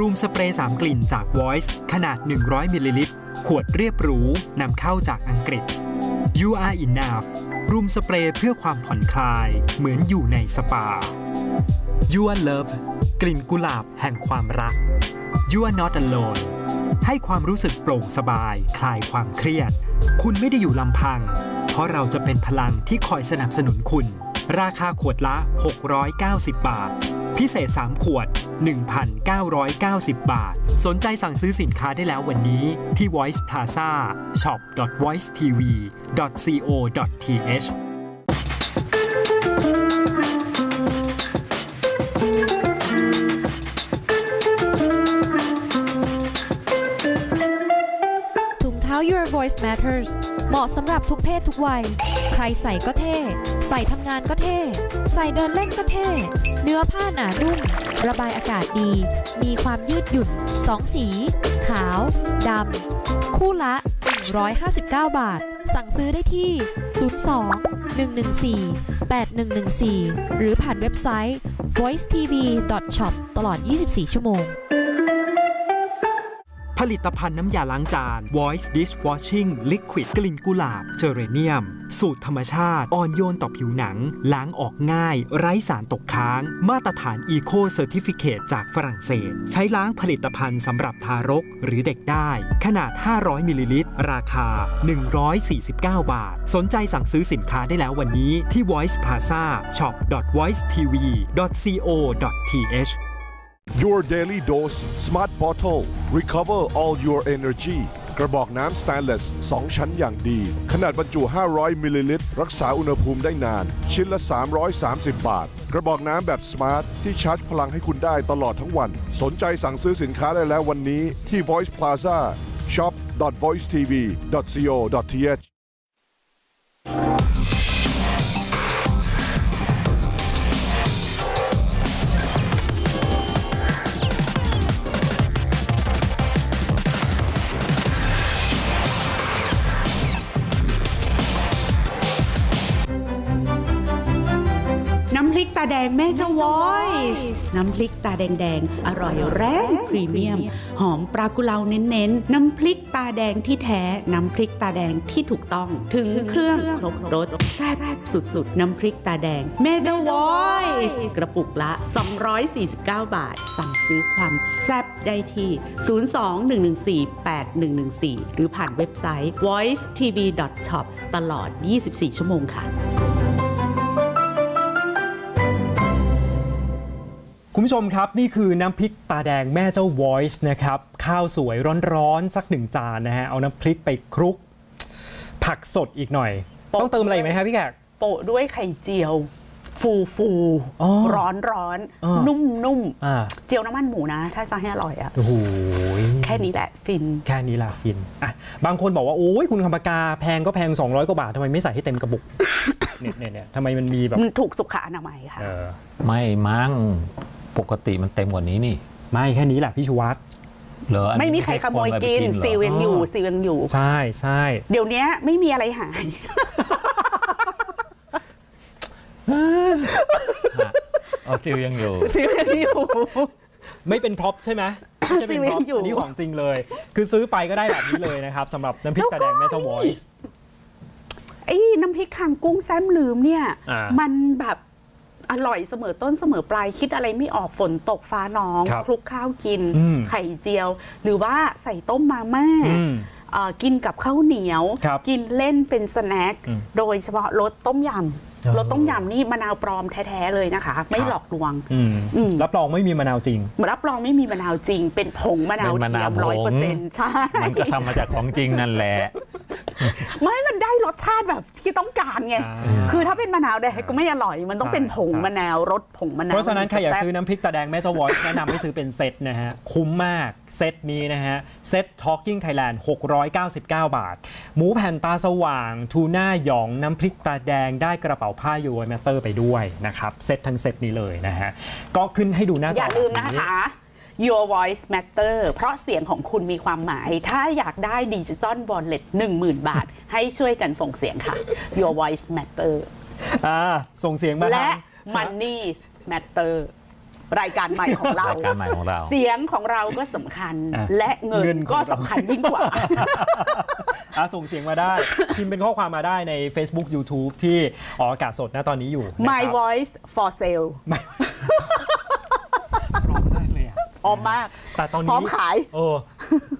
รูมสเปรย์ 3 กลิ่นจาก Voice ขนาด 100มิลลิลิตร ขวดเรียบหรูนำเข้าจากอังกฤษ You are enough รูมสเปรย์เพื่อความผ่อนคลาย เหมือนอยู่ในสปา You are love กลิ่นกุหลาบแห่งความรัก You are not alone ให้ความรู้สึกโปร่งสบาย คลายความเครียด คุณไม่ได้อยู่ลำพัง เพราะเราจะเป็นพลังที่คอยสนับสนุนคุณ ราคาขวดละ 690 บาท พิเศษ 3 ขวด 1,990 บาท สนใจสั่งซื้อสินค้าได้แล้ววันนี้ที่ Voice Plaza shop.voicetv.co.th า Your Voice Matters เหมาะสำหรับทุกเพศทุกวัย ใครใส่ก็เท่ ใส่ทำงานก็เท่ ใส่เดินเล่นก็เท่ เนื้อผ้าหนานุ่ม ระบายอากาศดี มีความยืดหยุ่น2สี ขาว ดำ คู่ละ 159 บาท สั่งซื้อได้ที่ 02 114 8114 หรือผ่านเว็บไซต์ voicetv.shop ตลอด 24 ชั่วโมง ผลิตภัณฑ์น้ำยาล้างจาน Voice Dishwashing Liquid กลิ่นกุหลาบเจเรเนียม สูตรธรรมชาติ อ่อนโยนต่อผิวหนัง ล้างออกง่าย ไร้สารตกค้าง มาตรฐาน Eco Certificate จากฝรั่งเศส ใช้ล้างผลิตภัณฑ์สำหรับทารกหรือเด็กได้ ขนาด 500 มิลลิลิตร ราคา 149 บาท สนใจสั่งซื้อสินค้าได้แล้ววันนี้ที่ Voice Plaza shop.voicetv.co.th Your Daily Dose Smart Bottle Recover all your energy กระบอกน้ำ Stainless 2ชั้นอย่างดี ขนาดบรรจุ 500 มิลลิลิตร รักษาอุณหภูมิได้นาน ชิ้นละ 330 บาท กระบอกน้ำแบบ Smart ที่ชาร์จพลังให้คุณได้ตลอดทั้งวัน สนใจสั่งซื้อสินค้าได้แล้ววันนี้ที่ Voice Plaza shop.voicetv.co.th าแดงแม่เจ้าวอยส์น้ำพริกตาแดงๆ อร่อยแรงพรีเมียม หอมปลากุเลาเน้นๆ น้ำพริกตาแดงที่แท้ น้ำพริกตาแดงที่ถูกต้อง ถึงเครื่องครบรสแซ่บสุดๆ น้ำพริกตาแดงแม่เจ้าวอยส์กระปุกละ 249 บาท สั่งซื้อความแซ่บได้ที่ 02-114-8114 หรือผ่านเว็บไซต์ voicetv.shop ตลอด 24 ชั่วโมงค่ะ คุณผู้ชมครับ นี่คือน้ำพริกตาแดงแม่เจ้า Voice นะครับ ข้าวสวยร้อนๆ สักหนึ่งจานนะฮะ เอาน้ำพริกไปคลุก ผักสดอีกหน่อยโปะต้องเติมอะไรอีกไหมครับพี่แขก โปะด้วยไข่เจียว ฟูฟูอ๋อร้อนร้อนอ่านุ่มนุ่มอ่า เจียวน้ำมันหมูนะ ถ้าจะให้อร่อยอะโอ้โหแค่นี้แหละฟิน แค่นี้ละฟินอะบางคนบอกว่า โอ้ยคุณคำปากาแพงก็แพง 200 กว่าบาททำไมไม่ใส่ให้เต็มกระบุก เนี่ยเนี่ยเนี่ยทำไมมันมีแบบ มันถูกสุขอนามัยค่ะ เออ ไม่มั้ง ปกติมันเต็มกว่านี้นี่ ไม่แค่นี้แหละพี่ชูวัตรเหรออันนี้ไม่มีใครขโมยกินใช่คเอาไปซีลยังอยู่อ๋อซีลยังอยู่ ใช่ใช่เดี๋ยวนี้ไม่มีอะไรหายเหรอเอาซิลยังอยู่ซีลยังอยู่ ไม่เป็นพร็อพใช่ไหมไม่ใช่เป็นพร็อพซีลยังอยู่อันนี้ของจริงเลย คือซื้อไปก็ได้แบบนี้เลยนะครับสำหรับน้ำพริกตาแดงแม่เจ้า Voice ไอ้น้ำพริกคางกุ้งแซมลืมเนี่ยอ่ามันแบบ อร่อยเสมอต้นเสมอปลายคิดอะไรไม่ออกฝนตกฟ้าน้องครับคลุกข้าวกิน อืม ไข่เจียว หรือว่าใส่ต้มมาม่า อืม เอ่อกินกับข้าวเหนียว ครับกินเล่นเป็นสแน็ค อืมโดยเฉพาะรสต้มยอ๋อำ รสต้มยำนี่มะนาวปลอมแท้ๆเลยนะคะ ไม่ครับหลอกลวงอืมอืมรับรองไม่มีมะนาวจริง รับรองไม่มีมะนาวจริง เป็นผงมะนาวเป็นมะเทีนายวมผงร้อยเปอร์เซ็นต์ใช่มันก็ทำมาจากของจริงนั่นแหละไม่มันได้รสชาติแบบที่ต้องการไงอ่าคือถ้าเป็นมะนาวแดงก็ไม่อร่อย มันต้องเป็นผงใช่มะนาวรสผงมะนาว เพราะฉะนั้นใครอยากแซ่บซื้อน้ำพริกตาแดงแม่เจ้าวอยแนะนำให้ซื้อเป็นเซตนะฮะ คุ้มมาก เซตนี้นะฮะ เซต Talking Thailand 699 บาท หมูแผ่นตาสว่าง ทูน่าหยองน้ำพริกตาแดงได้กระเป๋าผ้ายูแมตเตอร์ไปด้วยนะครับเซตทั้งเซตนี้เลยนะฮะก็ขึ้นให้ดูหน้าจออย่าลืมแบบนะคะ Your Voice Matter เพราะเสียงของคุณมีความหมาย ถ้าอยากได้ดิจิตอลบอลเล็ต10,000 บาท ให้ช่วยกันส่งเสียงค่ะ Your Voice Matter อ่าส่งเสียงมาและทาง Money Matter รายการใหม่ของเรา รายการใหม่ของเรา เสียงของเราก็สำคัญอะและเงิเงินนของก็เราสำคัญยิ่งกว่า อะส่งเสียงมาได้ พิมพ์เป็นข้อความมาได้ใน Facebook YouTube ที่ออกอากาศสดนะตอนนี้อยู่นะครับ My Voice for Sale พร้อมมากเลยอะ พร้อมมาก แต่ตอนพร้นี้อมขายเออ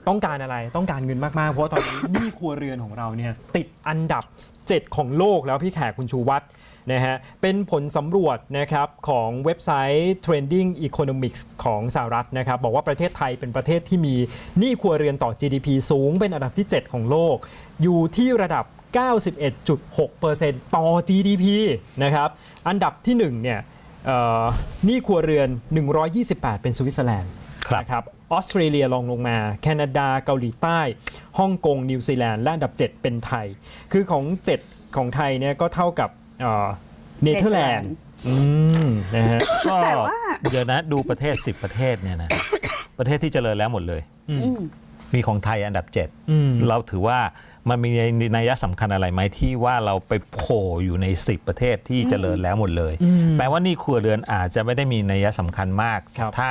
ต้องการอะไรต้องการเงินมากๆ เพราะว่าตอนนี้ หนี้ครัวเรือนของเราเนี่ยติดอันดับ 7 ของโลกแล้วพี่แขกคุณชูวัตรนะฮะเป็นผลสำรวจนะครับของเว็บไซต์ Trending Economics ของสหรัฐนะครับบอกว่าประเทศไทยเป็นประเทศที่มีหนี้ครัวเรือนต่อ GDP สูงเป็นอันดับที่ 7 ของโลก อยู่ที่ระดับ 91.6%ต่อ GDP นะครับอันดับที่1เนี่ยเอ่อ หนี้ครัวเรือน 128 เป็นสวิตเซอร์แลนด์ครับนะครับออสเตรเลียลองลงมา แคนาดาเกาหลีใต้ฮ่องกงนิวซีแลนด์และอันดับ 7 เป็นไทย คือของ 7 ของไทยเนี่ยก็เท่ากับเนเธอร์แลนด์อืมนะฮะก็แต่ว่าเดี๋ยวนะดูประเทศ 10 ประเทศเนี่ยนะประเทศที่เจริญแล้วหมดเลยอืมอืมมีของไทยอันดับอืม7เราถือว่า มันมีนัยสำคัญอะไรไหมที่ว่าเราไปโผล่อยู่ใน 10 ประเทศที่เจริญแล้วหมดเลยอืมแปลว่านี่ครัวเรือนอาจจะไม่ได้มีนัยสำคัญมากครับถ้า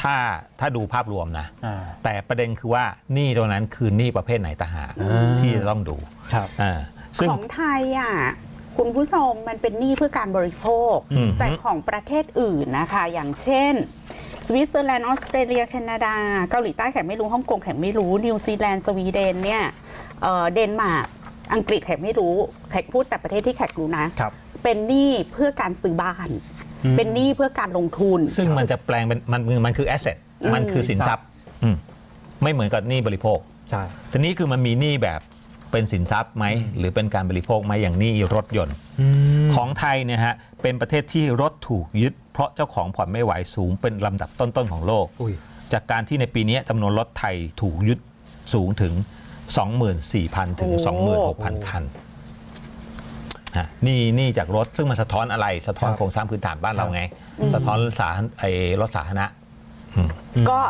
ถ้าถ้าดูภาพรวมนะอ่าแต่ประเด็นคือว่าหนี้ตรงนั้นคือหนี้ประเภทไหนต่างหากอ่าที่จะต้องดูครับอ่าซึ่งของไทยอะคุณผู้ชมมันเป็นหนี้เพื่อการบริโภคอืมแต่ของประเทศอื่นนะคะ อย่างเช่น สวิตเซอร์แลนด์ออสเตรเลียแคนาดา เกาหลีใต้แขกไม่รู้ฮ่องกงแขกไม่รู้ นิวซีแลนด์สวีเดนเนี่ยเอ่อเดนมาร์กอังกฤษแขกไม่รู้แขกพูดแต่ประเทศที่แขกรู้นะ ครับ เป็นหนี้เพื่อการซื้อบ้าน อืม เป็นหนี้เพื่อการลงทุน ซึ่งมันจะแปลงเป็นมันมันคือแอสเซทอืมมันคือสินทรัพย์อืมไม่เหมือนกับหนี้บริโภค ใช่ ทีนี้คือมันมีหนี้แบบ เป็นสินทรัพย์ไหมหรือเป็นการบริโภคไหมอย่างหนี้รถยนต์อืมของไทยเนี่ยฮะเป็นประเทศที่รถถูกยึด เพราะเจ้าของผ่อนไม่ไหวสูงเป็นลำดับต้นๆของโลกอุ้ยจากการที่ในปีนี้จำนวนรถไทยถูกยึดสูงถึง 24,000 ถึงโอ้26,000 คันฮะนี่นี่จากรถซึ่งมันสะท้อนอะไรสะท้อนครับโครงสร้างพื้นฐานบ้านเราไงอืมสะท้อนสาธารณไอ้รถสาธารณะก็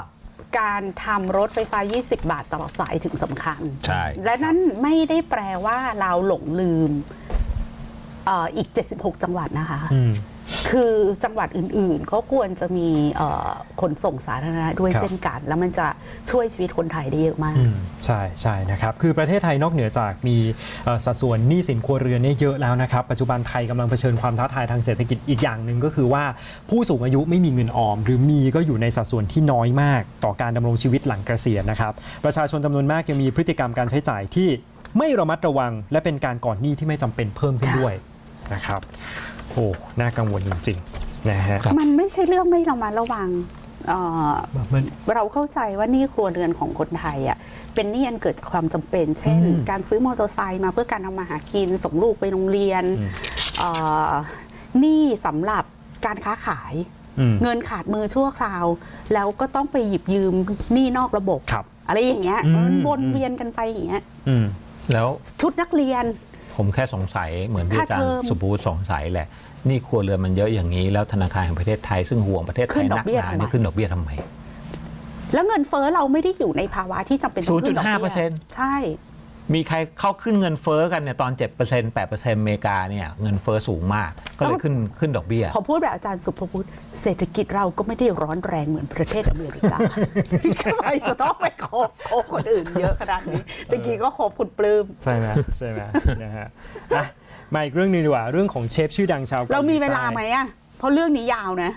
การทำรถไฟฟ้า 20 บาทตลอดสายถึงสำคัญ ใช่ และนั่นไม่ได้แปลว่าเราหลงลืมเอ่ออีก 76 จังหวัดนะคะ อืม คือจังหวัดอื่นๆก็ควรจะมีเอ่อขนส่งสาธารณะด้วยครับเช่นกัน แล้วมันจะช่วยชีวิตคนไทยได้เยอะมากอืมใช่ใช่นะครับ คือประเทศไทยนอกเหนือจากมีเอ่อสัดส่วนหนี้สินครัวเรือนเนี่ยเยอะแล้วนะครับ ปัจจุบันไทยกำลังเผชิญความท้าทายทางเศรษฐกิจอีกอย่างหนึ่งก็คือว่าผู้สูงอายุไม่มีเงินออม หรือมีก็อยู่ในสัดส่วนที่น้อยมาก ต่อการดำรงชีวิตหลังเกษียณนะครับ ประชาชนจำนวนมากยังมีพฤติกรรมการใช้จ่ายที่ไม่ระมัดระวัง และเป็นการก่อนหนี้ที่ไม่จำเป็นเพิ่มขึ้นด้วยนะครับ โอ้น่ากังวลจริงๆนะฮะ มันไม่ใช่เรื่องไม่ระมัดระวังเอ่อมันเราเข้าใจว่าหนี่ครัวเรือนของคนไทยอะเป็นหนี้อันเกิดจากความจำเป็น เช่นอืมการซื้อมอเตอร์ไซค์มาเพื่อการทำมาหากินส่งลูกไปโรงเรียนอืมเอ่อหนี้สำหรับการค้าขายอืมเงินขาดมือชั่วคราว แล้วก็ต้องไปหยิบยืมหนี้นอกระบบครับอะไรอย่างเงี้ยอืมมันวนเวียนกันไปอย่างเงี้ยอืมแล้วชุดนักเรียน ผมแค่สงสัยเหมือนที่อาจารค่าเทย์อมสุภูสงสัยแหละหนี่ครัวเรือนมันเยอะอย่างนี้แล้วธนาคารแห่งประเทศไทยซึ่งห่วงประเทศไทขึ้ยนดอนักกเบี้ยหนาทำไมนี่ขึ้นดอกเบี้ยทำไม แล้วเงินเฟ้อเราไม่ได้อยู่ในภาวะที่จำเป็นต้องขึ้นดอกเบี้ย0.5%ใช่ มีใครเข้าขึ้นเงินเฟ้อกันเนี่ยตอน 7% 8%อเมริกาเนี่ยเงินเฟ้อสูงมาก ก็เลยขึ้นขึ้นดอกเบี้ย ขอพูดแบบอาจารย์สุภวุฒิเศรษฐกิจเราก็ไม่ได้ร้อนแรงเหมือนประเทศอเมริกาทำไมจะต้องไปโคบโคบคนอื่นเยอะขนาดนี้ตะกี้ก็โคบคุณปลื้มใช่ไหมใช่ไหมนะฮะอะมาอีกเรื่องหนึงดีกว่าเรื่องของเชฟชื่อดังชาวกหเรามีเวลาใต้ไหมอะเพราะเรื่องนี้ยาวนะ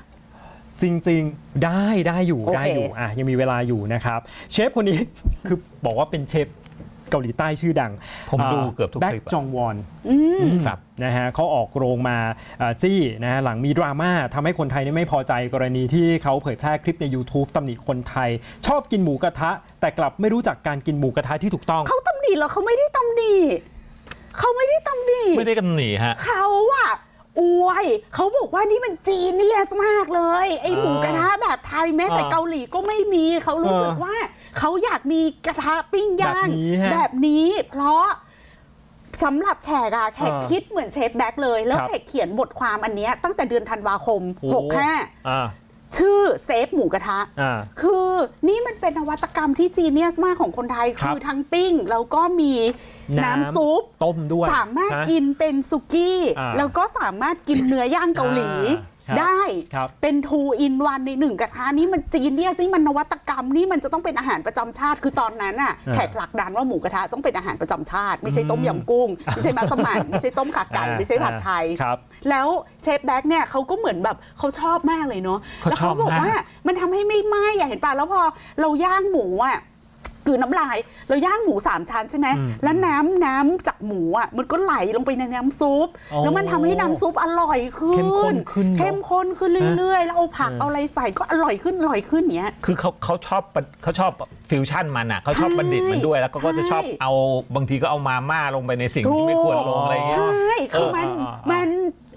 จริง ๆ ได้ได้อยู่โอเคได้อยู่อะยังมีเวลาอยู่นะครับ เชฟคนนี้คือบอกว่าเป็นเชฟ เกาหลีใต้ชื่อดังผมดูเกือบทุกแบ็คลิปอะจองวอนอืมครับนะฮะเขาออกโรงมาเอ่อจี้นะฮะหลังมีดราม่าทำให้คนไทยนี่ไม่พอใจกรณีที่เขาเผยแพร่คลิปใน YouTube ตำหนิคนไทย ชอบกินหมูกระทะ แต่กลับไม่รู้จักการกินหมูกระทะที่ถูกต้อง เขาตำหนิเหรอเขาไม่ได้ตำหนิเขาไม่ได้ตำหนิไม่ได้กันหนีฮะเขาอะ อวย เขาบอกว่านี่มันจีเนียสมากเลย ไอหมูกระทะแบบไทยแม้แต่อ่าเกาหลีก็ไม่มี เขารู้สึกเออว่า เขาอยากมีกระทะปิ้งย่างแบบนี้ฮะแบบนี้เพราะสำหรับแขกอะแขกอ่าคิดเหมือนเชฟแบ็กเลย แล้วครับแขกเขียนบทความอันเนี้ยตั้งแต่เดือนธันวาคมโอ้65อ่า ชื่อเซฟหมูกระทะ อ่า คือนี่มันเป็นนวัตกรรมที่จีเนียสมากของคนไทย ครับคือทั้งปิ้ง แล้วก็มีน้ำซุปต้มด้วยสามารถฮะกินเป็นสุกี้ อ่าแล้วก็สามารถกินเนื้อย่างเกาหลี อ่ครับ ได้ครับเป็น two in one ในหนึ่งกระทะนี่มันจีนเนี่ยนี่มันนวัตกรรมนี่มันจะต้องเป็นอาหารประจำชาติ คือตอนนั้นน่ะอ่าแขกผลักดันว่าหมูกระทะต้องเป็นอาหารประจำชาติ ไม่ใช่ต้มยำกุ้ง ไม่ใช่มัสมั่นไม่ใช่ต้มขาไก่ไม่ใช่ผัดไทยครับแล้วเชฟแบ็กเนี่ยเขาก็เหมือนแบบเขาชอบมากเลยเนาะเขาแล้วชอบบอกมากว่ามันทำให้ไม่ไหม้อะเห็นป่ะแล้วพอเราย่างหมูอะ คือน้ำลายเราย่างหมูสามชั้นใช่ไหมอืมแล้วน้ำน้ำจากหมูอะมันก็ไหลลงไปในน้ำซุป อ๋อแล้วมันทำให้น้ำซุปอร่อยขึ้นเข้มข้นขึ้นเนอะเข้มข้นขึ้นเรื่อยๆ แล้วเอาผักเออ เอาอะไรใส่ก็อร่อยขึ้นอร่อยขึ้นอย่างเงี้ย คือเขาเขาชอบปะเขาชอบฟิวชั่นมันอะเขาชอบใช่บัณฑิตมันด้วย แล้วก็ก็จะชอบใช่ เอาบางทีก็เอามาม่าลงไปในสิ่งที่ไม่ควรลงอะไรเงี้ย ใช่คือมันเออเออเออ มัน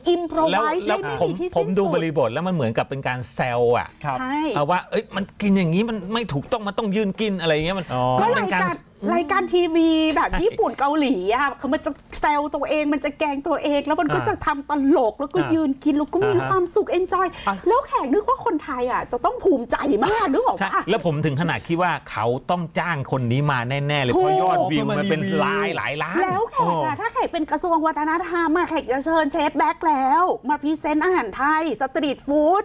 อิมโพรแล้วไวส์แล้ได้วไม่ผมมีที่ผมสิ้นดูสุบริบทแล้วมันเหมือนกับเป็นการแซวอะครับ ใช่ เอาว่าเอ้ยมันกินอย่างนี้มันไม่ถูกต้องมันต้องยืนกินอะไรเงี้ยมันอ๋อก็มันเป็รานยการการ รายการทีวีแบบใช่ญี่ปุ่นเกาหลีอะคือมันจะแซวตัวเองมันจะแกล้งตัวเอง แล้วมันก็อ่าจะทำตลกแล้วก็อ่ายืนกินแล้วก็มีอ่าฮะความสุขเอนจอยอะแล้วแขกนึกว่าคนไทยอะจะต้องภูมิใจมากนึกออกใช่ปะแล้วผมถึงขนาดคิดว่าเขาต้องจ้างคนนี้มาแน่ ๆ เลยถูกเพราะยอดวิวเพื่อมามันเป็นรีวิวหลายหลายล้านแล้วแขกอะถ้าแขกเป็นกระทรวงวัฒนธรรมอะแขกจะเชิญเชฟแบ็กแล้ว มาพรีเซนต์อาหารไทยสตรีทฟู้ด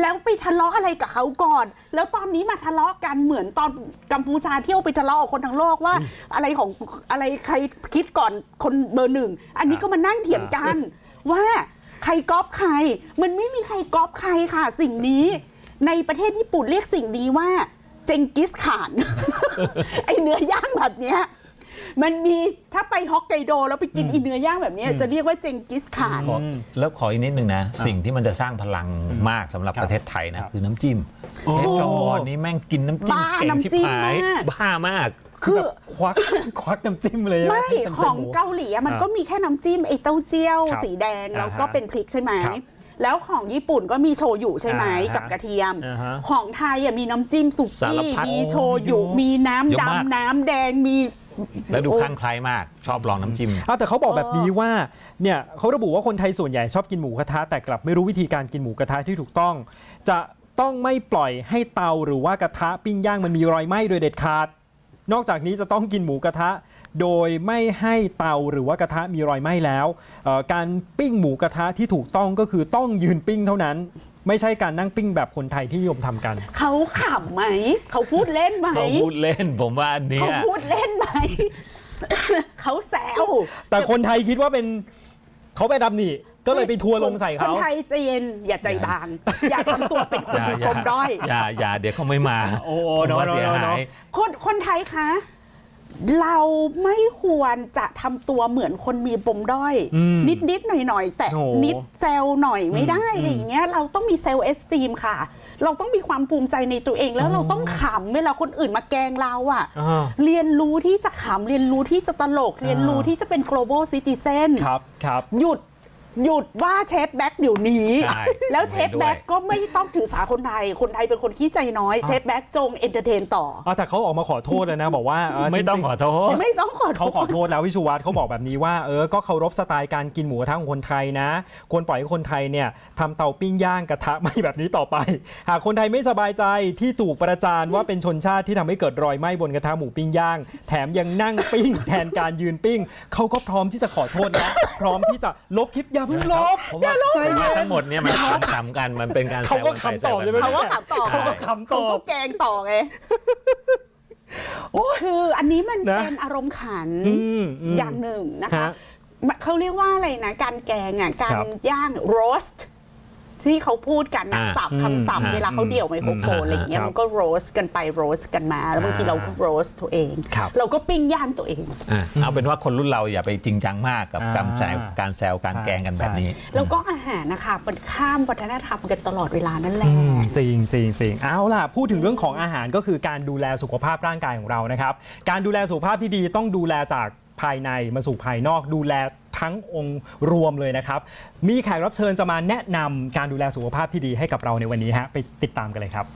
แล้วไปทะเลาะอะไรกับเขาก่อน แล้วตอนนี้มาทะเลาะกันเหมือนตอนกัมพูชาเที่ยวไปทะเลาะกับคนทั้งโลกว่า อะไรของอะไรใครคิดก่อนคนเบอร์หนึ่ง อันนี้ก็มานั่งเถียงกันว่าใครก๊อปใคร มันไม่มีใครก๊อปใครค่ะ สิ่งนี้ ในประเทศญี่ปุ่นเรียกสิ่งนี้ว่า เจงกิสข่าน ไอเนื้อย่างแบบเนี้ย มันมีถ้าไปฮอกไกโดแล้วไปกินอีเนื้อย่างแบบเนี้ยจะเรียกว่าเจงกิสข่าน ขอแล้วขออีกนิดนึงนะ สิ่งที่มันจะสร้างพลังมากสำหรับครับประเทศไทยนะครับคือน้ำจิ้มโอ้เชฟจอมวอนนี้แม่งกินน้ำจิ้มบ้าเก่งชิบน้ำจิ้มหายมาก บ้ามาก คือแบบควัก ควักน้ำจิ้มเลยใช่หไม่ที่เต็ๆของหมูเกาหลีอะมันอ่าก็มีแค่น้ำจิ้มไอเต้าเจี้ยว ครับสีแดงอ่าฮะแล้วก็เป็นพริกใช่ไหม ครับแล้วของญี่ปุ่นก็มีโชยุใช่ไหมอ่าฮะกับกระเทียม อ่าฮะของไทยอะมีน้ำจิ้มสุสารกี้พัดมีโชยุโอ้มีน้ำเยอะมาก ดำน้ำแดงมี แล้วดูคลั่งไคล้มากชอบลองน้ำจิ้ม อ้าวแต่เขาบอกแบบนี้ว่าเนี่ยเขาระบุว่าคนไทยส่วนใหญ่ชอบกินหมูกระทะแต่กลับไม่รู้วิธีการกินหมูกระทะที่ถูกต้อง จะต้องไม่ปล่อยให้เตาหรือว่ากระทะปิ้งย่างมันมีรอยไหม้โดยเด็ดขาด นอกจากนี้จะต้องกินหมูกระทะ โดยไม่ให้เตาหรือว่ากระทะมีรอยไหม้แล้วเอ่อการปิ้งหมูกระทะที่ถูกต้องก็คือต้องยืนปิ้งเท่านั้น ไม่ใช่การนั่งปิ้งแบบคนไทยที่นิยมทำกัน เขาขำไหม เขาพูดเล่นไหมเขาพูดเล่นผมว่าอันเนี้เขายพูดเล่นไหมเขาแซวแต่คนไทยคิดว่าเป็นเขาไปดำหนี่ก็เลยไปทัวร์ลงใส่คเขานไทยใจเย็นอย่าใจบาง อย่าทำตัวเป็นคนอย่ามีปมด้อยอย่าอย่าเดี๋ยวเขาไม่มา โอ้โหผมว่าเนอะเสียเนอะหาเนอะยคนคนไทยคะ เราไม่ควรจะทำตัวเหมือนคนมีปมด้อย อืมนิดนิดหน่อยหน่อยๆแต่โอ้นิดเซลหน่อยไม่ได้อืมอะไรอย่างเงี้ยเราต้องมีเซลเอสตีมค่ะ เราต้องมีความภูมิใจในตัวเอง แล้วเราต้องขำเวลาคนอื่นมาแกล้งเราอะอ่า เรียนรู้ที่จะขำเรียนรู้ที่จะตลก เรียนรู้ที่จะเป็น global citizen ครับครับ หยุด หยุดว่าเชฟแบ็กเดี๋ยวนี้ ใช่แล้วเชฟผมเห็นด้วยแบ็กก็ไม่ต้องถือสาคนไทย คนไทยเป็นคนขี้ใจน้อยเชฟแบ็กจงเอนเตอร์เทนต่อเอาแต่เขาออกมาขอโทษแล้วนะ บอกว่าเไม่ต้องจริขอโทษ ไม่ต้องขอโทเขาขอษ โทษแล้ววิชุวัตเขาบอกแบบนี้ว่าเออก็เคารพสไตล์การกินหมูกระทะของคนไทยนะ ควรปล่อยให้คนไทยเนี่ยทำเตาปิ้งย่างกระทะไหม้แบบนี้ต่อไป หากคนไทยไม่สบายใจที่ถูกประจานว่าเป็นชนชาติที่ทำให้เกิดรอยไหม้บนกระทะหมูปิ้งย่าง แถมยังนั่งปิ้ง แทนการยืนปิ้งเขาก็พร้อมที่จะขอโทษแล้วพร้อมที่จะลบคลิปอย่าเพิ่งลบผมว่าใจผมว่าเย็นทั้งหมดเนี่ยมันขำๆกันมันเป็นการแซวเขาก็นไปขำต่อแซวกันใช่ไหมมาเขาก็ขำต่อเขาก็ขำต่อเขาก็แกล้งต่อไงคืออันนี้มันนะเป็นอารมณ์ขันอืมมอย่างหนึ่งนะคะฮะเขาเรียกว่าอะไรนะ การแกงอะการครับย่าง roast ที่เขาพูดกันนะอ่าสับอืมคำศัพท์อ่าเวลาเขาเดี่ยวไมโครโฟนอืมอะไรอย่างเงี้ยครับมันก็ roast กันไป roast กันมา แล้วบางทีอ่าเราก็ roast ตัวเอง ครับ เราก็ปิ้งย่างตัวเอง อะเอาเป็นว่าคนรุ่นเราอย่าไปจริงจังมากกับอ่าการแซวการแซวการใช่แกล้งกันแบบนี้แล้วก็อาหารนะคะมันข้ามวัฒนธรรมกันตลอดเวลานั่นแหละ อืมจริงจริงจริงเอาล่ะ พูดถึงเรื่องของอาหารก็คือการดูแลสุขภาพร่างกายของเรานะครับ การดูแลสุขภาพที่ดีต้องดูแลจาก ภายในมาสู่ภายนอกดูแลทั้งองค์รวมเลยนะครับ มีแขกรับเชิญจะมาแนะนำการดูแลสุขภาพที่ดีให้กับเราในวันนี้ฮะไปติดตามกันเลยครับ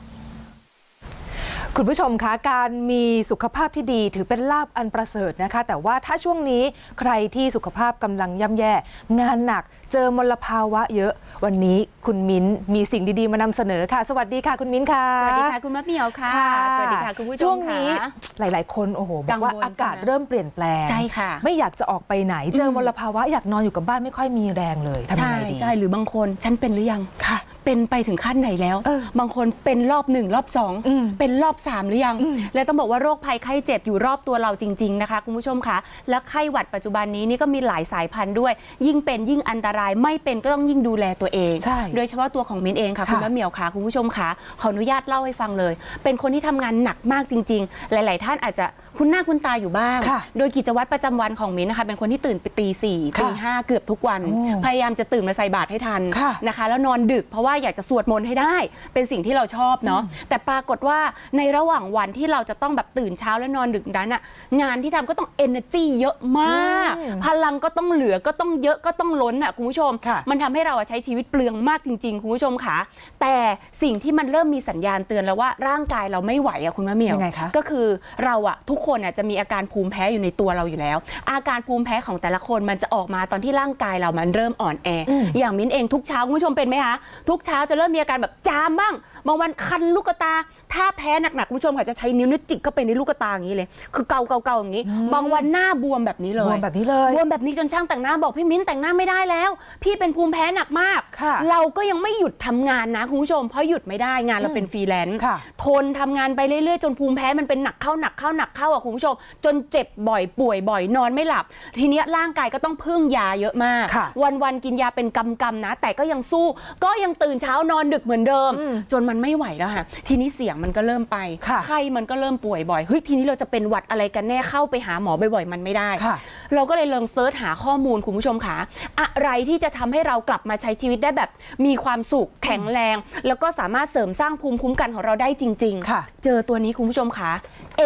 คุณผู้ชมคะการมีสุขภาพที่ดีถือเป็นลาบอันประเสริฐนะคะ แต่ว่าถ้าช่วงนี้ใครที่สุขภาพกำลังย่ำแย่ งานหนักเจอมลภาวะเยอะ วันนี้คุณมิ้นมีสิ่งดีๆมานำเสนอค่ะ สวัสดีค่ะคุณมิ้นค่ะ สวัสดีค่ะคุณมะเหมียวค่ะ สวัสดีค่ะคุณผู้ชมช่วงนี้ค่ะ หลาย ๆ คนโอ้โหบอกว่ากังวลอากาศใช่ไหม เริ่มเปลี่ยนแปลง ใช่ค่ะ ไม่อยากจะออกไปไหนเจอมลภาวะอยากนอนอยู่กับบ้านไม่ค่อยมีแรงเลยทำยังใช่ไงดี ใช่หรือบางคนฉันเป็นหรือยังค่ะ เป็นไปถึงขั้นไหนแล้ว เออบางคนเป็นรอบหนึ่งรอบสองอืมเป็นรอบสามหรือยัง อืม และต้องบอกว่าโรคภัยไข้เจ็บอยู่รอบตัวเราจริง ๆ นะคะ คุณผู้ชมคะและไข้หวัดปัจจุบันนี้นี่ก็มีหลายสายพันธุ์ด้วย ยิ่งเป็นยิ่งอันตรายไม่เป็นก็ต้องยิ่งดูแลตัวเอง ใช่โดยเฉพาะตัวของมิ้นเองค่ะค่ะคุณมะเหมียวค่ะคุณผู้ชมค่ะขออนุญาตเล่าให้ฟังเลย เป็นคนที่ทำงานหนักมากจริง ๆ หลาย ๆ ท่านอาจจะ คุ้นหน้าคุ้นตาอยู่บ้าง ค่ะโดยกิจวัตรประจำวันของมิ้นนะคะ เป็นคนที่ตื่นไปตีสี่ค่ะตีห้าเกือบทุกวัน โอ้พยายามจะตื่นมาใส่บาตรให้ทันค่ะนะคะ แล้วนอนดึกเพราะว่าอยากจะสวดมนต์ให้ได้ เป็นสิ่งที่เราชอบเนาะแต่ปรากฏว่าในระหว่างวันที่เราจะต้องแบบตื่นเช้าและนอนดึกนั้นอะงานที่ทำก็ต้อง energy เยอะมาก อืม พลังก็ต้องเหลือก็ต้องเยอะก็ต้องล้นอะคุณผู้ชม ค่ะ มันทำให้เราอะใช้ชีวิตเปลืองมากจริง ๆ คุณผู้ชมค่ะ แต่สิ่งที่มันเริ่มมีสัญญาณเตือนแล้วว่าร่างกายเราไม่ไหวอะคุณมะเหมียวยังไงคะก็คือเราอะทุกคนอะจะมีอาการภูมิแพ้อยู่ในตัวเราอยู่แล้ว อาการภูมิแพ้ของแต่ละคนมันจะออกมาตอนที่ร่างกายเรามันเริ่มอ่อนแอออย่างมิ้นเองทุกเช้าคุณผู้ชมเป็นไหมคะทุกเช้าจะเริ่มมีอาการแบบจามบ้าง บางวันคันลูกตา ถ้าแพ้หนักๆคุณผู้ชมค่ะจะใช้นิ้วนิ้วจิกเข้าไปในลูกตาอย่างนี้เลย คือเกาเกาเกาอย่างนี้ บางวันหน้าบวมแบบนี้เลยบวมแบบนี้เลยบวมแบบนี้จนช่างแต่งหน้าบอกพี่มิ้นแต่งหน้าไม่ได้แล้ว พี่เป็นภูมิแพ้หนักมากค่ะเราก็ยังไม่หยุดทำงานนะคุณผู้ชม เพราะหยุดไม่ได้งานเราเป็นฟรีแลนซ์ค่ะทนทำงานไปเรื่อยๆ จนภูมิแพ้มันเป็นหนักเข้าหนักเข้าหนักเข้าอะคุณผู้ชม จนเจ็บบ่อยป่วยบ่อยนอนไม่หลับ ทีเนี้ยร่างกายก็ต้องพึ่งยาเยอะมากค่ะวันๆกินยาเป็นกำๆนะ แต่ก็ยังสู้ ก็ยังตื่นเช้านอนดึกเหมือนเดิม จนมันไม่ไหวแล้วค่ะ ทีนี้เสียงมันก็เริ่มไปค่ะไข้มันก็เริ่มป่วยบ่อยเฮ้ยทีนี้เราจะเป็นหวัดอะไรกันแน่เข้าไปหาหมอบ่อยๆมันไม่ได้ค่ะเราก็เลยลองเซิร์ชหาข้อมูลคุณผู้ชมค่ะอะไรที่จะทำให้เรากลับมาใช้ชีวิตได้แบบ มีความสุขแข็งแรง แล้วก็สามารถเสริมสร้างภูมิคุ้มกันของเราได้จริงค่ะเจอตัวนี้คุณผู้ชมค่ะ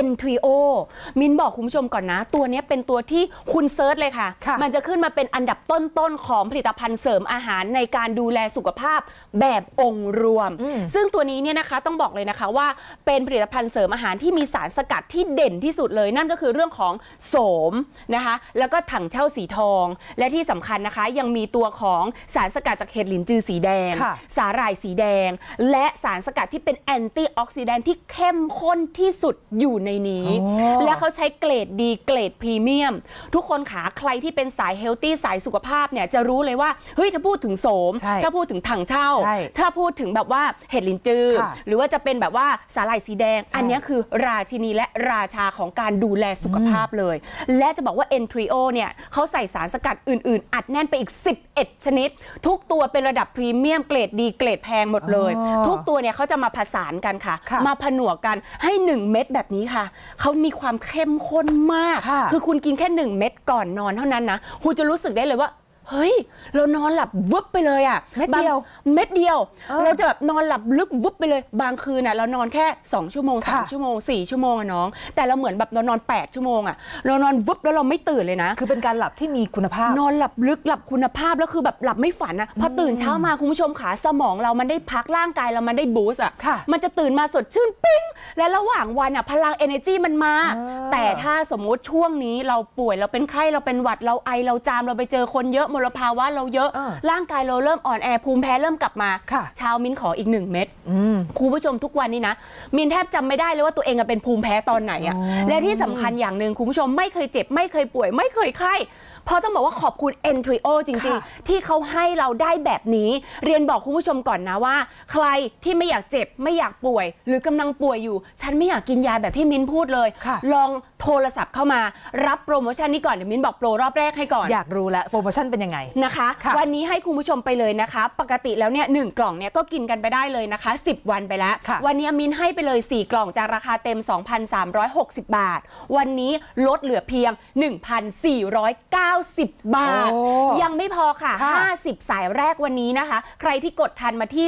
e n t r i o มินบอกคุณผู้ชมก่อนนะ ตัวเนี้ยเป็นตัวที่คุณเซิร์ชเลยค่ะค่ะ มันจะขึ้นมาเป็นอันดับต้นๆของผลิตภัณฑ์เสริมอาหารในการดูแลสุขภาพแบบองค์รวม ซึ่งตัวนี้เนี่ยนะคะต้องบอกเลยนะคะว่าเป็นผลิตภัณฑ์เสริมอาหารที่มีสารสกัดที่เด่นที่สุดเลย นั่นก็คือเรื่องของโสมนะคะแล้วก็ถังเช่าสีทอง และที่สำคัญนะคะยังมีตัวของสารสกัดจากเห็ดหลินจือสีแดงค่ะสาหร่ายสีแดง และสารสกัดที่เป็นแอนตี้ออกซิแดนที่เข้มข้นที่สุดอยู่ในนี้โอ้และเขาใช้เกรดดีเกรดพรีเมียม ทุกคนขาใครที่เป็นสายเฮลตี้สายสุขภาพเนี่ยจะรู้เลยว่าเฮ้ยถ้าพูดถึงโสมใช่ถ้าพูดถึงถังเช่าใช่ถ้าพูดถึงแบบว่าเห็ดลินจือค่ะหรือว่าจะเป็นแบบว่าสาหร่ายสีแดง ใช่ อันเนี้ยคือราชินีและราชาของการดูแลสุขภาพเลย และจะบอกว่า e n t r i o เนี่ยเขาใส่สารสกัดอื่น ๆ อัดแน่นไปอีก 11 ชนิด ทุกตัวเป็นระดับพรีเมียมเกรดดีเกรดแพงหมดเลย อ๋อทุกตัวเนี่ยเขาจะมาผสานกันค่ะ ค่ะมาผนวกกันให้ 1 เม็ดแบบนี้ค่ะเขามีความเข้มข้นมากค่ะคือคุณกินแค่ 1 เม็ดก่อนนอนเท่านั้นนะ คุณจะรู้สึกได้เลยว่า เฮ้ย เรานอนหลับวึบไปเลยอะเม็ดเดียวบางเม็ดเดียว เออเราจะแบบนอนหลับลึกวึบไปเลย บางคืนน่ะเรานอนแค่ 2 ชั่วโมง ค่ะ 3 ชั่วโมง 4 ชั่วโมงอะน้อง แต่เราเหมือนแบบเรานอน 8 ชั่วโมงอะเรานอนวึบแล้วเราไม่ตื่นเลยนะ คือเป็นการหลับที่มีคุณภาพ นอนหลับลึกหลับคุณภาพแล้วคือแบบหลับไม่ฝันอะพอตื่นเช้ามาคุณผู้ชมขาสมองเรามันได้พักร่างกายเรามันได้บูสต์อะค่ะมันจะตื่นมาสดชื่นปิ้ง และระหว่างวันอะพลัง energy มันมา เออแต่ถ้าสมมุติช่วงนี้เราป่วยเราเป็นไข้เราเป็นหวัดเราไอเราจามเราไปเจอคนเยอะมลภาวะเราเยอะเออร่างกายเราเริ่มอ่อนแอภูมิแพ้เริ่มกลับมาค่ะเช้ามิ้นขออีกหนึ่งเม็ดอืมคุณผู้ชมทุกวันนี้นะ มินแทบจำไม่ได้เลยว่าตัวเองอะเป็นภูมิแพ้ตอนไหนอะอ๋อและที่สำคัญอย่างหนึ่งคุณผู้ชมไม่เคยเจ็บ ไม่เคยป่วย ไม่เคยไข้เพราะต้องบอกว่าขอบคุณ e n t r i o จริงค่ะๆที่เขาให้เราได้แบบนี้ เรียนบอกคุณผู้ชมก่อนนะว่า ใครที่ไม่อยากเจ็บไม่อยากป่วย หรือกำลังป่วยอยู่ ฉันไม่อยากกินยาแบบที่มินพูดเลยค่ะลองโทรศัพท์เข้ามารับโปรโมชั่นนี้ก่อนเดี๋ยวมินบอกโปรรอบแรกให้ก่อนอยากรู้แล้วโปรโมชั่นเป็นยังไง นะคะ ค่ะวันนี้ให้คุณผู้ชมไปเลยนะคะ ปกติแล้วเนี่ยหนึ่งกล่องเนี่ยก็กินกันไปได้เลยนะคะ 10 วันไปแล้ว ค่ะ วันนี้มินให้ไปเลย 4 กล่องจากราคาเต็ม 2,360 บาท วันนี้ลดเหลือเพียง 1,490 บาท โอ้ยังไม่พอค่ะ ค่ะ50 สายแรกวันนี้นะคะ ใครที่กดทันมาที่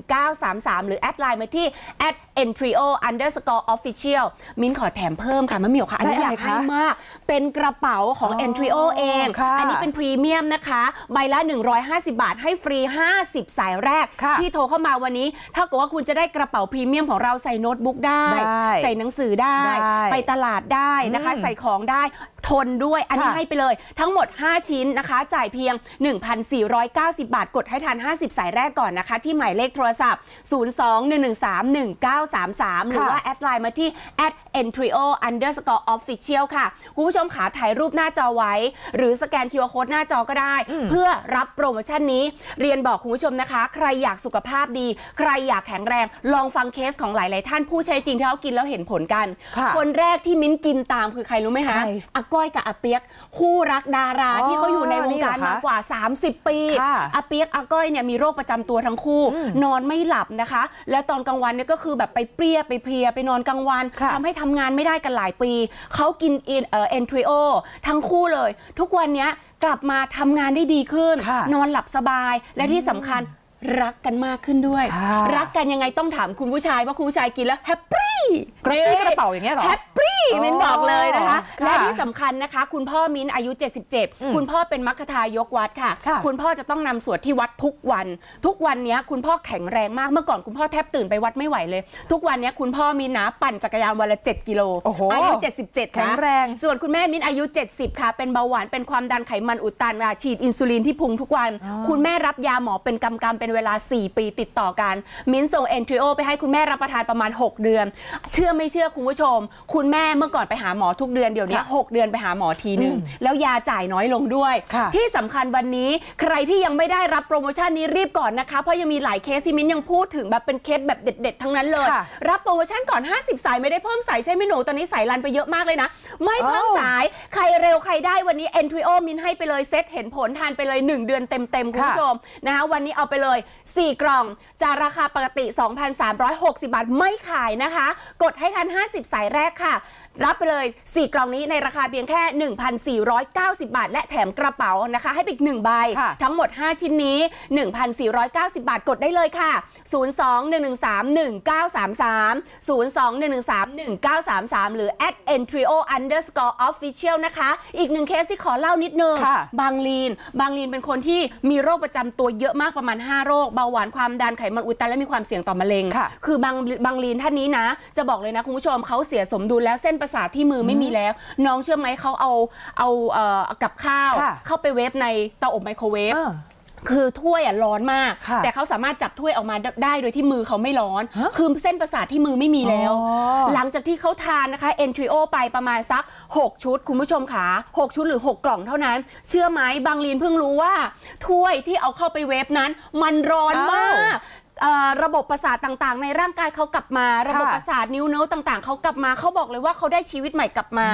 02-113-1933 หรือแอดไลน์มาที่ at entrio underscore official มินขอขอแถมเพิ่มค่ะมะเหมียวค่ะ อันนี้ได้ออะไรยากให้คะมาก เป็นกระเป๋าของ อ๋อ Entrio เอง ค่ะอันี้เป็นพรีเมียมนะคะ ใบละ 150 บาท ให้ฟรี 50 สายแรก ค่ะที่โทรเข้ามาวันนี้เท่ากับว่าคุณจะได้กระเป๋าพรีเมียมของเราใส่โน้ตบุ๊กได้ ได้ใส่หนังสือได้ ได้ไปตลาดได้นะคะ อืมใส่ของได้ ทนด้วย อันนี้ค่ะ ให้ไปเลย ทั้งหมด 5 ชิ้นนะคะ จ่ายเพียง 1,490 บาท กดให้ทัน 50 สายแรกก่อนนะคะ ที่หมายเลขโทรศัพท์ 02-113-1933 หรือว่าแอดไลน์มาที่ at entrio underscore official ค่ะ คุณผู้ชมขาถ่ายรูปหน้าจอไว้ หรือสแกน QR code หน้าจอก็ได้ เพื่อรับโปรโมชั่นนี้ เรียนบอกคุณผู้ชมนะคะ ใครอยากสุขภาพดี ใครอยากแข็งแรง ลองฟังเคสของหลาย ๆ ท่านผู้ใช้จริงที่เขากินแล้วเห็นผลกันค่ะคนแรกที่มิ้นกินตามคือใครรู้ไหมคะใครอาก้อยกับอาเปียก คู่รักดาราอ๋อที่เขาอยู่ในวงการนี่เหรอคะมากว่า 30 ปีค่ะอาเปียกอาก้อยเนี่ยมีโรคประจำตัวทั้งคู่ นอนไม่หลับนะคะ และตอนกลางวันเนี่ยก็คือแบบไปเปรี้ยไปเพลียไปนอนกลางวันค่ะทำให้ทำงานไม่ได้กันหลายปี เขากินอินเอ่อเอนทริโอทั้งคู่เลย ทุกวันเนี้ยกลับมาทำงานได้ดีขึ้น ค่ะ นอนหลับสบายและที่สำคัญ รักกันมากขึ้นด้วย ค่ะ รักกันยังไงต้องถามคุณผู้ชายว่าคุณผู้ชายกินแล้วแฮปปี้ กระปี้กระเป๋าอย่างเงี้ยเหรอ แฮปปี้อ๋อมินบอกเลยนะคะ ค่ะและที่สำคัญนะคะ คุณพ่อมินอายุ77 คุณพ่อเป็นมัคคทายกวัดค่ะ ค่ะคุณพ่อจะต้องนำสวดที่วัดทุกวัน ทุกวันเนี้ยคุณพ่อแข็งแรงมากเมื่อก่อนคุณพ่อแทบตื่นไปวัดไม่ไหวเลย ทุกวันเนี้ยคุณพ่อมินนะปั่นจักรยานวันละ 7 กิโลโอ้โหอายุ 77แข็งนะแรง ส่วนคุณแม่มินอายุ 70 ค่ะ เป็นเบาหวานเป็นความดันไขมันอุดตันค่ะฉีดอินซูลินที่พุงทุกวัน คุณแม่รับยาหมอเป็นกำกำเป็นเวลา 4 ปีติดต่อกัน มินส่งเอนทริโอไปให้คุณแม่รับประทานประมาณ 6 เดือน เชื่อไม่เชื่อคุณผู้ชม คุณแม่เมื่อก่อนไปหาหมอทุกเดือนเดี๋ยวนี้ค่ะ6เดือนไปหาหมอทีนึง แล้วยาจ่ายน้อยลงด้วยค่ะที่สำคัญวันนี้ใครที่ยังไม่ได้รับโปรโมชั่นนี้รีบก่อนนะคะ เพราะยังมีหลายเคสที่มิ้นยังพูดถึงแบบเป็นเคสแบบเด็ด ๆ ทั้งนั้นเลยค่ะรับโปรโมชั่นก่อน 50 สายไม่ได้เพิ่มสายใช่ไหมหนูตอนนี้สายรันไปเยอะมากเลยนะ ไม่เพิ่มอ้าวสายใครเร็วใครได้วันนี้ e n t r i o มินให้ไปเลยเซตเห็นผลทานไปเลย 1 เดือนเต็มๆคุณผู้ชมนะคะวันนี้เอาไปเลย4 กล่องจากราคาปกติ 2,360 บาทไม่ขายนะคะ กดให้ทัน 50 สายแรกค่ะ รับไปเลย 4 กล่องนี้ในราคาเพียงแค่ 1,490 บาท และแถมกระเป๋านะคะ ให้ไปอีก1ใบค่ะทั้งหมด 5 ชิ้นนี้ 1,490 บาทกดได้เลยค่ะ 02-113-1933 02-113-1933 หรือ at entrio underscore official นะคะ อีกหนึ่งเคสที่ขอเล่านิดนึงค่ะบางลีน บางลีนเป็นคนที่มีโรคประจำตัวเยอะมากประมาณ 5 โรค เบาหวานความดันไขมันอุดตันและมีความเสี่ยงต่อมะเร็งค่ะคือบางบางลีนท่านนี้นะ จะบอกเลยนะคุณผู้ชมเขาเสียสมดุลแล้วเส้นประสาทที่มือไม่มีแล้ว น้องเชื่อไหมเขาเอาเอาเอ่อกับข้าว ค่ะ เข้าไปเวฟในเตาอบไมโครเวฟเออคือถ้วยอะร้อนมาก ค่ะแต่เขาสามารถจับถ้วยออกมาได้โดยที่มือเขาไม่ร้อน ฮะคือเส้นประสาทที่มือไม่มีแล้ว อ๋อหลังจากที่เขาทานนะคะ e n t r i o ไปประมาณสัก 6 ชุด คุณผู้ชมขา6ชุดหรือ 6 กล่องเท่านั้น เชื่อไหมบางลีนเพิ่งรู้ว่า ถ้วยที่เอาเข้าไปเวฟนั้น มันร้อนมากเอ่อ ระบบประสาทต่างๆ ในร่างกายเขากลับมา ระบบประสาทนิ้วเนื้อต่างๆเขากลับมาเขาบอกเลยว่าเขาได้ชีวิตใหม่กลับมา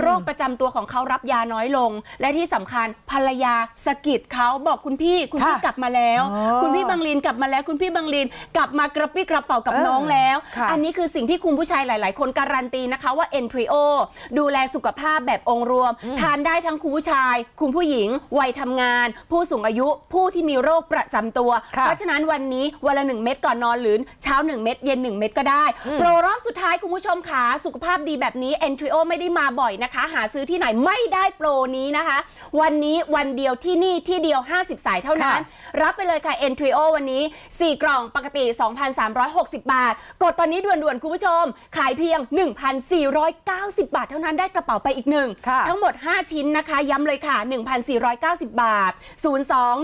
โรคประจำตัวของเขารับยาน้อยลง และที่สำคัญภรรยาสะกิดเขาบอกคุณพี่คุณพี่ค่ะกลับมาแล้วอ๋อคุณพี่บางลีนกลับมาแล้ว คุณพี่บางลีนกลับมากระปี้กระเป๋ากับเออน้องแล้วค่ะอันนี้คือสิ่งที่คุณผู้ชายหลาย ๆ คนการันตีนะคะว่า e n t r i o ดูแลสุขภาพแบบองค์รวม ทานได้ทั้งคุณผู้ชาย คุณผู้หญิงวัยทำงาน ผู้สูงอายุผู้ที่มีโรคประจำตัวค่ะเพราะฉะนั้นวันนี้วันละหนึ่งเม็ดก่อนนอนหรือเช้า 1 เม็ดเย็น 1 เม็ดก็ได้ โปรรอบสุดท้ายคุณผู้ชมขาสุขภาพดีแบบนี้ e n t r i o ไม่ได้มาบ่อยนะคะ หาซื้อที่ไหนไม่ได้โปรนี้นะคะ วันนี้วันเดียวที่นี่ที่เดียว 50 สายเท่านั้น รับไปเลยค่ะ e n t r i o วันนี้ 4 กล่องปกติ 2,360 บาท กดตอนนี้ด่วนๆคุณผู้ชม ขายเพียง 1,490 บาท เท่านั้นได้กระเป๋าไปอีกหนึ่งทั้งหมด 5 ชิ้นนะคะ ย้ำเลยค่ะ 1,490 บาท 02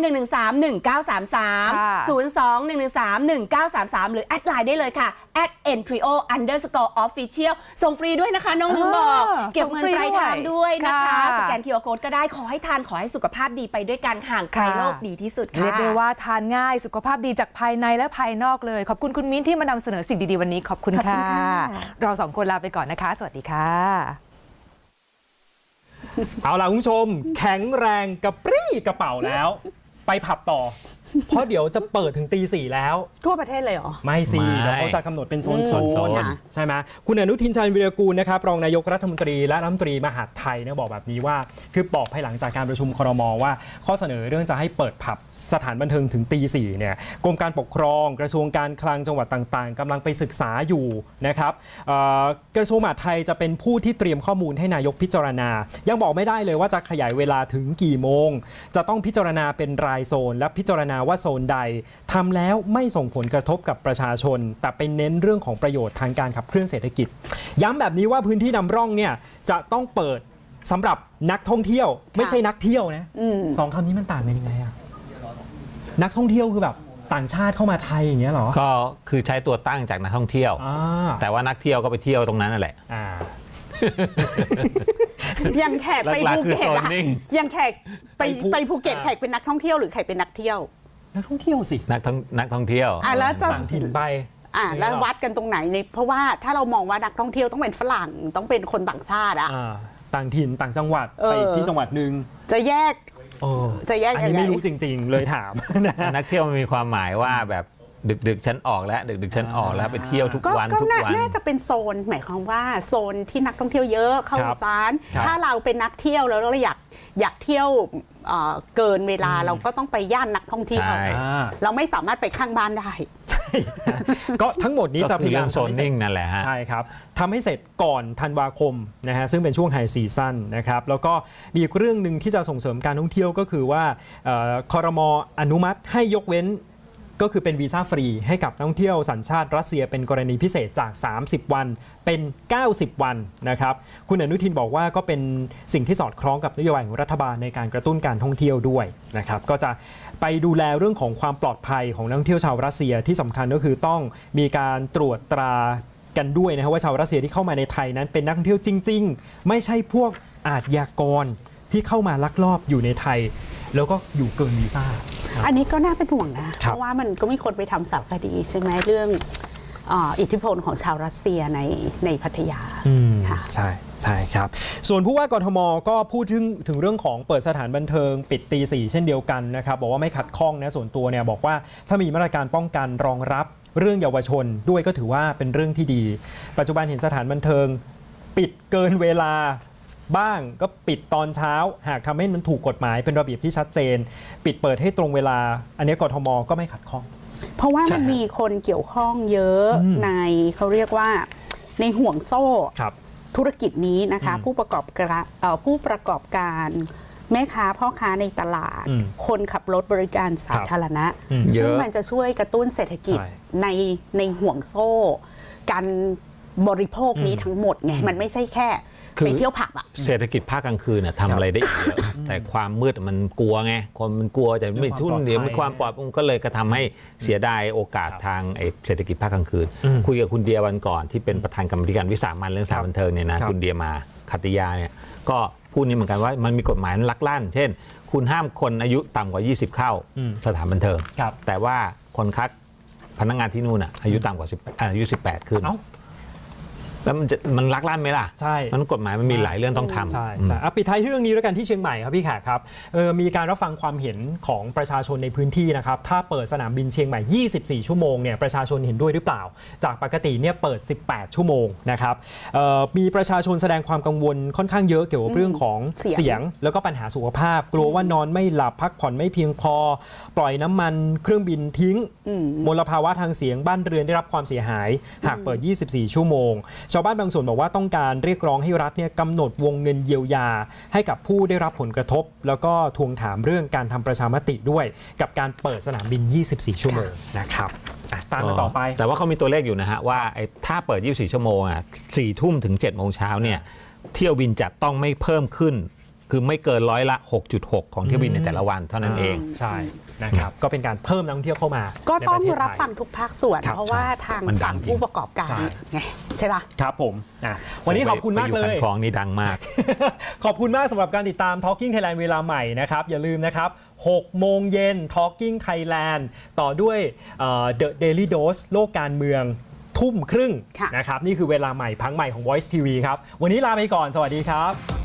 113 1933 02 113 1933 หรือ แอดไลน์ได้เลยค่ะ at entrio underscore official ส่งฟรีด้วยนะคะ น้องลืมบอก เก็บเงินปลายทางด้วยนะคะ สแกนเค QR code ก็ได้ขอให้ทานขอให้สุขภาพดีไปด้วยกันห่างไกลโรคดีที่สุดค่ะ เรียกได้ว่าทานง่ายสุขภาพดีจากภายในและภายนอกเลย ขอบคุณคุณมิ้นที่มานำเสนอสิ่งดีๆ วันนี้ขอบคุณค่ะ เราสองคนลาไปก่อนนะคะ สวัสดีค่ะ เอาล่ะคุณผู้ชม แข็งแรงกระปรี้กระเป๋าแล้ว ไปผับต่อ เพราะเดี๋ยวจะเปิดถึงตีสี่แล้ว ทั่วประเทศเลยเหรอ ไม่สิไม่เดี๋ยวเขาจะกำหนดเป็นโซนอืมโซน ค่ะ ใช่ไหมคุณอนุทินชาญวิรกูลนะครับรองนายกรัฐมนตรีและรัฐมนตรีมหาดไทยเนี่ยบอกแบบนี้ว่า คือบอกภายหลังจากการประชุมครมว่า ข้อเสนอเรื่องจะให้เปิดผับ สถานบันเทิงถึงตีสี่เนี่ยกรมการปกครองกระทรวงการคลังจังหวัดต่าง ๆกำลังไปศึกษาอยู่นะครับเอ่อกระทรวงมหาดไทยจะเป็นผู้ที่เตรียมข้อมูลให้นายกพิจารณา ยังบอกไม่ได้เลยว่าจะขยายเวลาถึงกี่โมง จะต้องพิจารณาเป็นรายโซน และพิจารณาว่าโซนใดทำแล้วไม่ส่งผลกระทบกับประชาชน แต่เป็นเน้นเรื่องของประโยชน์ทางการขับเคลื่อนเศรษฐกิจ ย้ำแบบนี้ว่าพื้นที่นำร่องเนี่ยจะต้องเปิดสำหรับนักท่องเที่ยว ไม่ใช่นักเที่ยวนะอืมสองคำนี้มันต่างกันยังไงอะ นักท่องเที่ยวคือแบบต่างชาติเข้ามาไทยอย่างเงี้ยเหรอก็คือใช้ตัวตั้งจากนักท่องเที่ยว อ่าแต่ว่านักเที่ยวก็ไปเที่ยวตรงนั้นนั่นแหละ อ่ายังแขกไปหลักภูๆคือเก็ตอะ zoning ยังแขกไปไปภู ไปภูเก็ตอ่าแขกเป็นนักท่องเที่ยวหรือแขกเป็นนักเที่ยว นักท่องเที่ยวสินักท่องนักท่องเที่ยว อะแล้วจะ ต่างถิ่นไปอ่าอย่างเงี้ยแล้วเหรอวัดกันตรงไหนในเพราะว่าถ้าเรามองว่านักท่องเที่ยวต้องเป็นฝรั่งต้องเป็นคนต่างชาติอะ อ่าต่างถิ่นต่างจังหวัดเออ ไปที่จังหวัดหนึ่ง จะแยก โอ้จะแยกอันยังนี้ไงไม่รู้จริง ๆ เลยถามนะ นักเที่ยวมันมีความหมายว่าแบบดึกดึกๆฉันออกแล้วดึกดึกๆฉันออกแล้วไปเที่ยวทุกก็วันก็ทุกน่าวัน น่าจะเป็นโซน หมายความว่าโซนที่นักท่องเที่ยวเยอะเข้าครับสาร ครับ ถ้าเราเป็นนักเที่ยวแล้วเราอยากอยากเที่ยวเอ่อเกินเวลาเราก็ต้องไปย่านนักท่องเที่ยว ใช่ อ่า เราไม่สามารถไปข้างบ้านได้ ก็ทั้งหมดนี้ก็จะพคือยายาเรื่มองโซนทำให้เสร็นิ่จงนั่นแหละฮะใช่ครับทำให้เสร็จก่อนธันวาคมนะฮะซึ่งเป็นช่วงไฮซีซั่นนะครับแล้วก็มีอีกเรื่องหนึ่งที่จะส่งเสริมการท่องเที่ยวก็คือว่าเอ่อคอรมออนุมัติให้ยกเว้น ก็คือเป็นวีซ่าฟรีให้กับนักท่องเที่ยวสัญชาติรัสเซียเป็นกรณีพิเศษจาก 30 วันเป็น 90 วันนะครับ คุณอนุทินบอกว่าก็เป็นสิ่งที่สอดคล้องกับนโยบายของรัฐบาลในการกระตุ้นการท่องเที่ยวด้วยนะครับก็จะไปดูแลเรื่องของความปลอดภัยของนักท่องเที่ยวชาวรัสเซียที่สำคัญก็คือต้องมีการตรวจตรากันด้วยนะครับว่าชาวรัสเซียที่เข้ามาในไทยนั้นเป็นนักท่องเที่ยวจริง ๆ ไม่ใช่พวกอาชญากรที่เข้ามาลักลอบอยู่ในไทย แล้วก็อยู่เกินวีซ่า อันนี้ก็น่าเป็นห่วงนะ เพราะว่ามันก็มีคนไปทำสารคดีใช่ไหมเรื่องเอ่ออิทธิพลของชาวรัสเซียในในพัทยาอืมค่ะใช่ใช่ครับ ส่วนผู้ว่ากทมก็พูดถึงถึงเรื่องของเปิดสถานบันเทิงปิดตีสี่เช่นเดียวกันนะครับ บอกว่าไม่ขัดข้องนะส่วนตัวเนี่ยบอกว่าถ้ามีมาตรการป้องกันรองรับเรื่องเยาวชนด้วยก็ถือว่าเป็นเรื่องที่ดี ปัจจุบันเห็นสถานบันเทิง ปิดเกินเวลา บ้างก็ปิดตอนเช้า หากทำให้มันถูกกฎหมายเป็นระเบียบที่ชัดเจน ปิดเปิดให้ตรงเวลา อันนี้กทมก็ไม่ขัดข้อง เพราะว่าใช่มันมีคนเกี่ยวข้องเยอะอืมในเขาเรียกว่าในห่วงโซ่ครับธุรกิจนี้นะคะอืมผู้ประกอบการเอ่อผู้ประกอบการแม่ค้าพ่อค้าในตลาดอืมคนขับรถบริการสาธารณะอืมเยอะซึ่งมันจะช่วยกระตุ้นเศรษฐกิจใช่ในในห่วงโซ่ การบริโภคนี้อืมทั้งหมดไงมันไม่ใช่แค่คือ ไปเที่ยวผับอะเศรษฐกิจภาคกลางคืนน่ะทำอะไรได้อีกเยอะแต่ความมืดมันกลัวไงคนมันกลัวจะไม่ทุ่นเดี๋ยวมีความปลอดมันก็เลยกระทำให้เสียดายโอกาสครับทางไอ้เศรษฐกิจภาคกลางคืนอืมคุยกับคุณเดียวันก่อนที่เป็นประธานกรรมธิการวิสามันเรื่องสถารบันเทิงเนี่ยนะครับ คุณเดียมาคัตติยาเนี่ยก็พูดนี้เหมือนกันว่ามันมีกฎหมายลักลั่น เช่น คุณห้ามคนอายุต่ำกว่า 20 เข้าอืมสถานบันเทิง ครับ แต่ว่าคนคัดพนักงานที่นู่นอะอายุต่ำกว่า10อายุ 18 ขึ้น เอ้า แล้วมันจะมันลักลั่นไหมล่ะใช่ มันกฎหมายมันมีหลายเรื่องต้องทำ ใช่อืมใช่อะปิดท้ายที่เรื่องนี้ด้วยกันที่เชียงใหม่ครับพี่แขกครับเออมีการรับฟังความเห็นของประชาชนในพื้นที่นะครับ ถ้าเปิดสนามบินเชียงใหม่ 24 ชั่วโมงเนี่ยประชาชนเห็นด้วยหรือเปล่า จากปกติเนี่ยเปิด 18 ชั่วโมงนะครับเอ่อมีประชาชนแสดงความกังวลค่อนข้างเยอะเกี่ยวกับเรื่องของเสียง เสียง แล้วก็ปัญหาสุขภาพ กลัวว่านอนไม่หลับพักผ่อนไม่เพียงพอ ปล่อยน้ำมันเครื่องบินทิ้งอืมมลภาวะทางเสียงบ้านเรือนได้รับความเสียหาย หากเปิด 24 ชั่วโมงชาวบ้านบางส่วนบอกว่าต้องการเรียกร้องให้รัฐเนี่ยกำหนดวงเงินเยียวยา ให้กับผู้ได้รับผลกระทบ แล้วก็ทวงถามเรื่องการทำประชามติด้วย กับการเปิดสนามบิน 24 ชั่วโมงนะครับอะตามกันต่อไป แต่ว่าเขามีตัวเลขอยู่นะฮะว่าไอ้ถ้าเปิด 24 ชั่วโมงอะ4ทุ่มถึง7โมงเช้าเนี่ยเที่ยวบินจะต้องไม่เพิ่มขึ้น คือไม่เกินร้อยละ 6.6 ของเที่ยวบินในแต่ละวันเท่านั้นเองใช่ นะครับก็เป็นการเพิ่มนักท่องเที่ยวเข้ามาก็ต้องในปะเทศรับไทยฟังทุกภาคส่วนครับเพราะว่าทางมันดัฝั่งงจริงผู้ประกอบการใช่ไงใช่ปะครับผมอะวันนี้ขอบคุณมากเลไปยอยู่คันคลองนี่ดังมาก ขอบคุณมากสำหรับการติดตาม Talking Thailand เวลาใหม่นะครับ อย่าลืมนะครับ6โมงเย็น Talking Thailand ต่อด้วยเอ่อ The Daily Dose โลกการเมืองทุ่มครึ่งค่ะนะครับนี่คือเวลาใหม่พังใหม่ของ Voice TV ครับ วันนี้ลาไปก่อนสวัสดีครับ